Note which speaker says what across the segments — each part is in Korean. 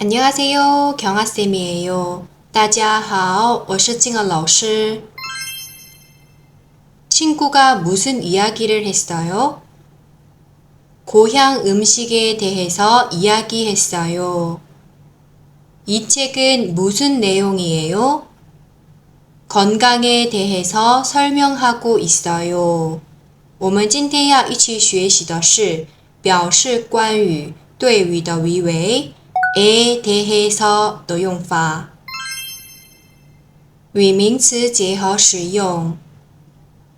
Speaker 1: 안녕하세요. 경아쌤이에요. 大家好,我是静儿老师. 친구가 무슨 이야기를 했어요? 고향 음식에 대해서 이야기했어요. 이 책은 무슨 내용이에요? 건강에 대해서 설명하고 있어요. 我们今天要一起学习的是表示关于对语的维维 에 대해서 的用法。与名词结合使用，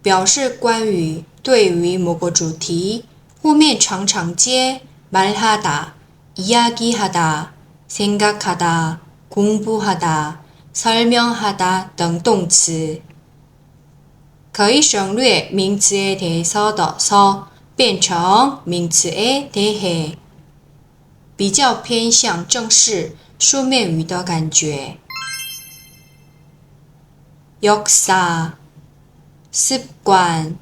Speaker 1: 表示关于对于某个主题，后面常常接말하다이야기하다생각하다공부하다설명하다等动词，可以省略名词에대해서的서变成名词에대해 比较偏向正式书面语的感觉。역사 습관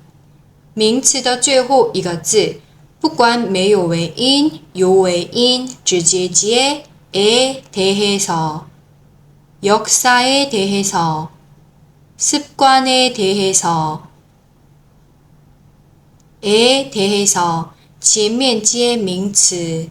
Speaker 1: 名词的最后一个字，不管没有尾音、有尾音，直接接에대해서역사에대해서습관에대해서에대해서前面接名词。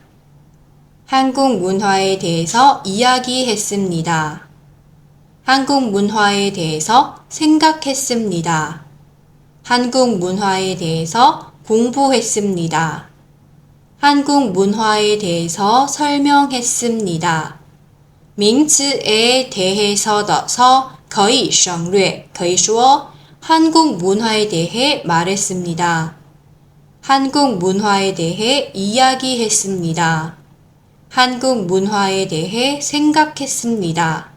Speaker 1: 한국 문화에 대해서 이야기했습니다. 한국 문화에 대해서 생각했습니다. 한국 문화에 대해서 공부했습니다. 한국 문화에 대해서 설명했습니다. 名词에 대해서 的서可以省略可以说 한국 문화에 대해 말했습니다. 한국 문화에 대해 이야기했습니다. 한국 문화에 대해 생각했습니다.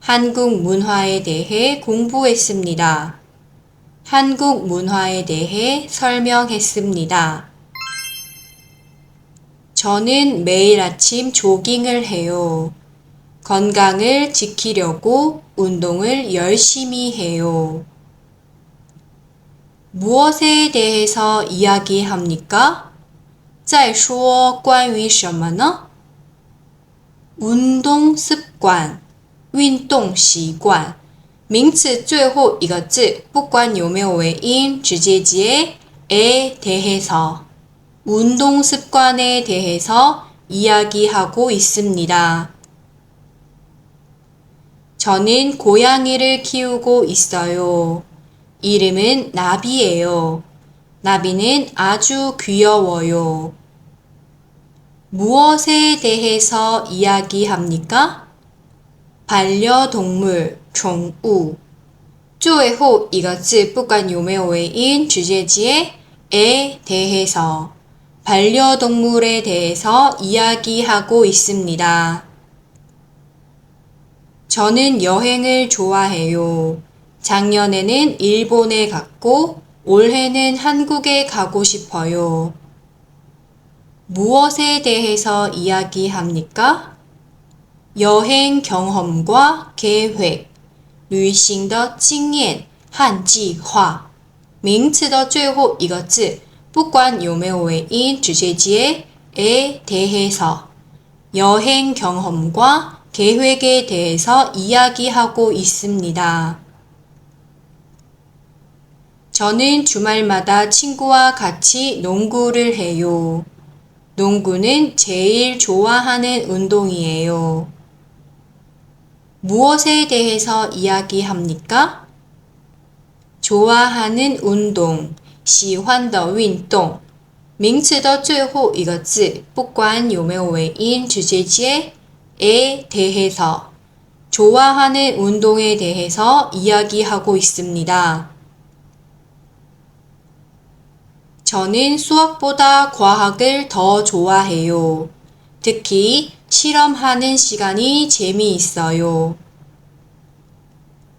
Speaker 1: 한국 문화에 대해 공부했습니다. 한국 문화에 대해 설명했습니다. 저는 매일 아침 조깅을 해요. 건강을 지키려고 운동을 열심히 해요. 무엇에 대해서 이야기합니까? 再说关于什么呢？ 运动习惯，运动习惯，名词最后一个字不管有没有尾音，直接接에대해서운동습관에대해서이야기하고있습니다저는고양이를키우고있어요이름은나비예요나비는아주귀여워요 무엇에 대해서 이야기합니까? 반려동물, 宠物. 最后一个字不管有没有尾音直接接에 대해서 반려동물에 대해서 이야기하고 있습니다. 저는 여행을 좋아해요. 작년에는 일본에 갔고 올해는 한국에 가고 싶어요. 무엇에 대해서 이야기합니까? 여행 경험과 계획, 旅行的经验和计划名词的最后一个字不管有没有尾音直接接에 대해서 여행 경험과 계획에 대해서 이야기하고 있습니다. 저는 주말마다 친구와 같이 농구를 해요. 농구는 제일 좋아하는 운동이에요. 무엇에 대해서 이야기합니까? 좋아하는 운동, 喜欢的运动名词的最后一个字不管有没有尾音直接接에 대해서 좋아하는 운동에 대해서 이야기하고 있습니다. 저는 수학보다 과학을 더 좋아해요. 특히 실험하는 시간이 재미있어요.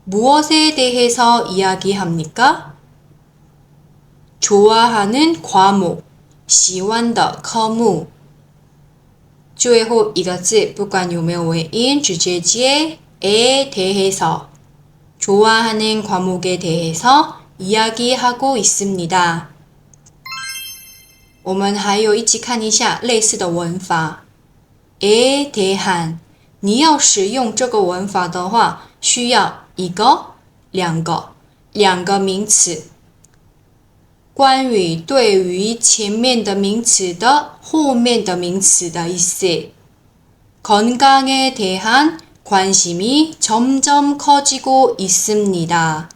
Speaker 1: 무엇에 대해서 이야기합니까? 좋아하는 과목, 喜欢的科目。最后一个字，不管有没有尾音，直接接 에 대해서 좋아하는 과목에 대해서 이야기하고 있습니다. 我们还有一起看一下类似的文法。에 대한，你要使用这个文法的话，需要一个、两个、两个名词。关于对于前面的名词的后面的名词的意思。건강에대한 관심이 점점 커지고 있습니다.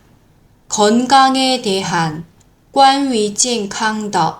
Speaker 1: 건강에 대한 关于健康的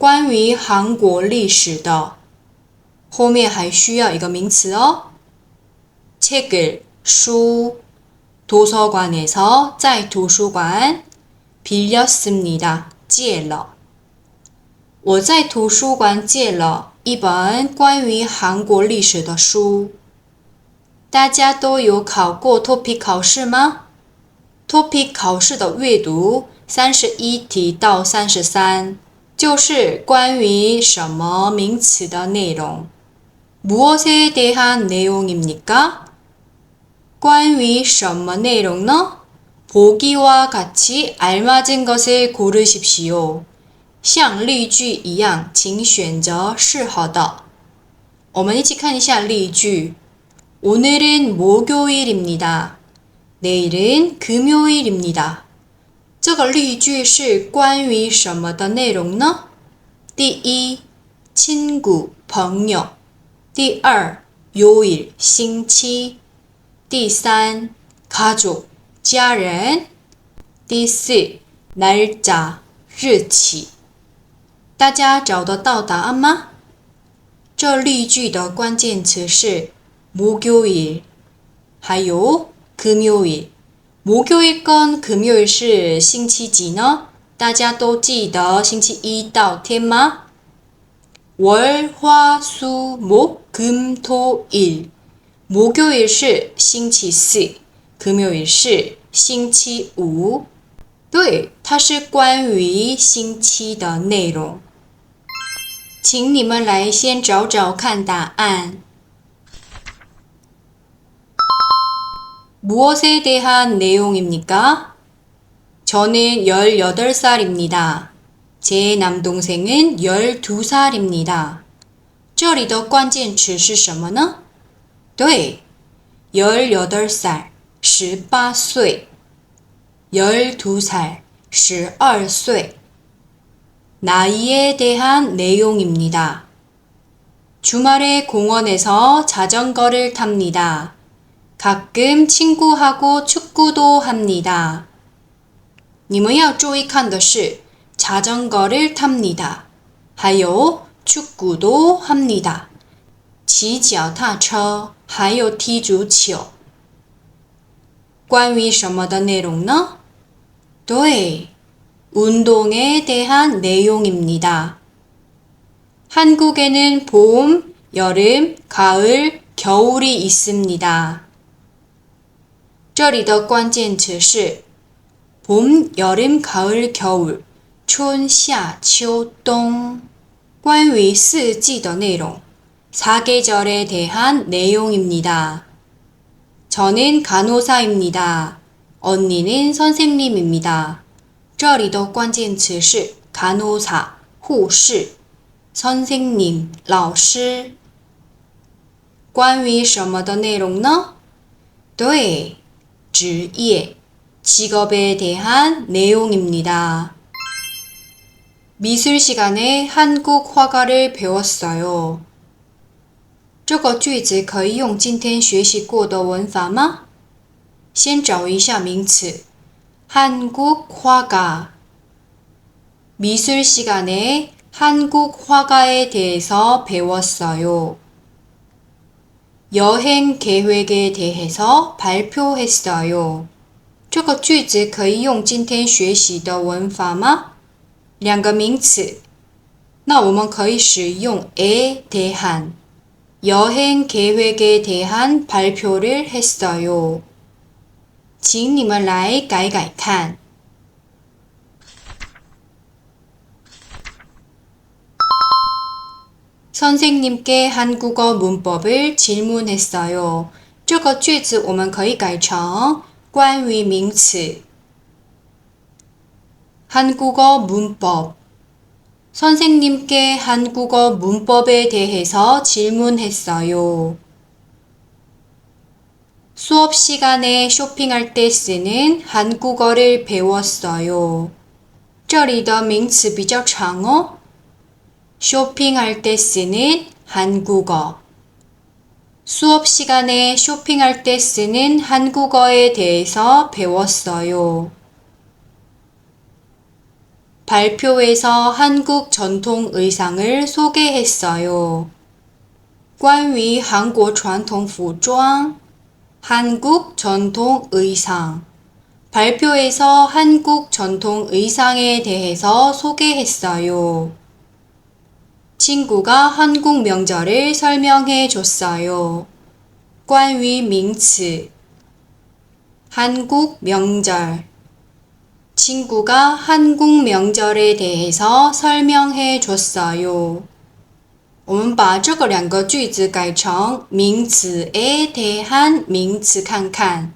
Speaker 1: 关于韩国历史的后面还需要一个名词哦 책을 书 도서관에서 在图书馆 빌렸습니다. 借了我在图书馆借了一本关于韩国历史的书大家都有考过 TOPIK 考试吗？TOPIK 考试的阅读三十一题到三十三， 就是关于什么名词的内容。무엇에대한내용입니 까？ 关于什么内容呢？보기와같이알맞은것을고르십시 오。 像例句一样，请选择适合的。我们一起看一下例句。 오늘은 목요일입니다. 내일은 금요일입니다. 这个例句是关于什么的内容呢？第一， 친구, 朋友；第二， 요일, 星期；第三， 가족, 家人；第四， 날짜, 日期。大家找得到答案吗？这例句的关键词是。 목요일, 还有금요일。 목요일 건 금요일 是星期几呢？大家都记得星期一到天吗？ 월, 화, 수, 목, 금, 토, 일. 목요일 是星期四，금요일 是星期五。对，它是关于星期的内容。请你们来先找找看答案。 무엇에 대한 내용입니까? 저는 18살입니다. 제 남동생은 12살입니다. 这里的关键词是什么呢？对, 18살, 18岁, 12살, 12岁. 나이에 대한 내용입니다. 주말에 공원에서 자전거를 탑니다. 가끔 친구하고 축구도 합니다. 你们要注意看的是 자전거를 탑니다. 还有 축구도 합니다. 骑脚踏车还有踢足球. 关于什么的内容呢?对, 운동에 대한 내용입니다. 한국에는 봄, 여름, 가을, 겨울이 있습니다. 这里的关键词是 봄, 여름, 가을, 겨울, 春, 夏, 秋, 冬. 关于四季的内容 사계절에 대한 내용입니다. 저는 간호사입니다. 언니는 선생님입니다. 这里的关键词是 간호사, 护士, 선생님, 老师.关于什么的内容呢？对。 职业, 직업에 대한 내용입니다. 미술 시간에 한국 화가를 배웠어요. 这个句子可以用今天学习过的文法吗？先找一下名词。 한국 화가 미술 시간에 한국 화가에 대해서 배웠어요. 여행 계획에 대해서 발표했어요. 这个句子可以用今天学习的文法吗？两个名词，那我们可以使用 에 대한 여행 계획에 대한 발표를 했어요. 请你们来改改看。 선생님께 한국어 문법을 질문했어요. 这个句子我们可以改成关于名词 한국어 문법 선생님께 한국어 문법에 대해서 질문했어요. 수업 시간에 쇼핑할 때 쓰는 한국어를 배웠어요. 这里的名词比较长哦。 쇼핑할 때 쓰는 한국어. 수업 시간에 쇼핑할 때 쓰는 한국어에 대해서 배웠어요. 발표에서 한국 전통 의상을 소개했어요. 关于韩国传统服装 한국 전통 의상. 발표에서 한국 전통 의상에 대해서 소개했어요. 친구가 한국 명절을 설명해 줬어요. 关于名词 한국 명절 친구가 한국 명절에 대해서 설명해 줬어요. 我们把这个两个句子改成名词에 대한 名词看看.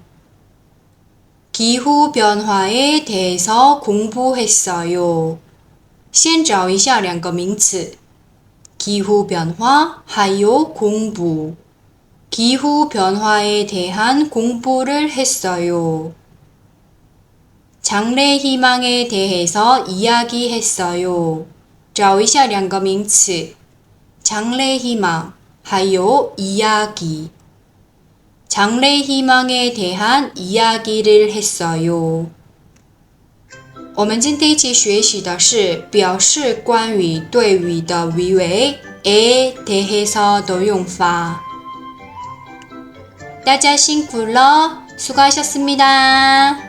Speaker 1: 기후 변화에 대해서 공부했어요. 先找一下两个名词. 기후 변화, 하요 공부. 기후 변화에 대한 공부를 했어요. 장래 희망에 대해서 이야기했어요. 找一下两个名词. 장래 희망, 하요 이야기. 장래 희망에 대한 이야기를 했어요. 我们今天一起学习的是表示关于对语的语尾 에 대해서 的用法。大家辛苦了，수고하셨습니다.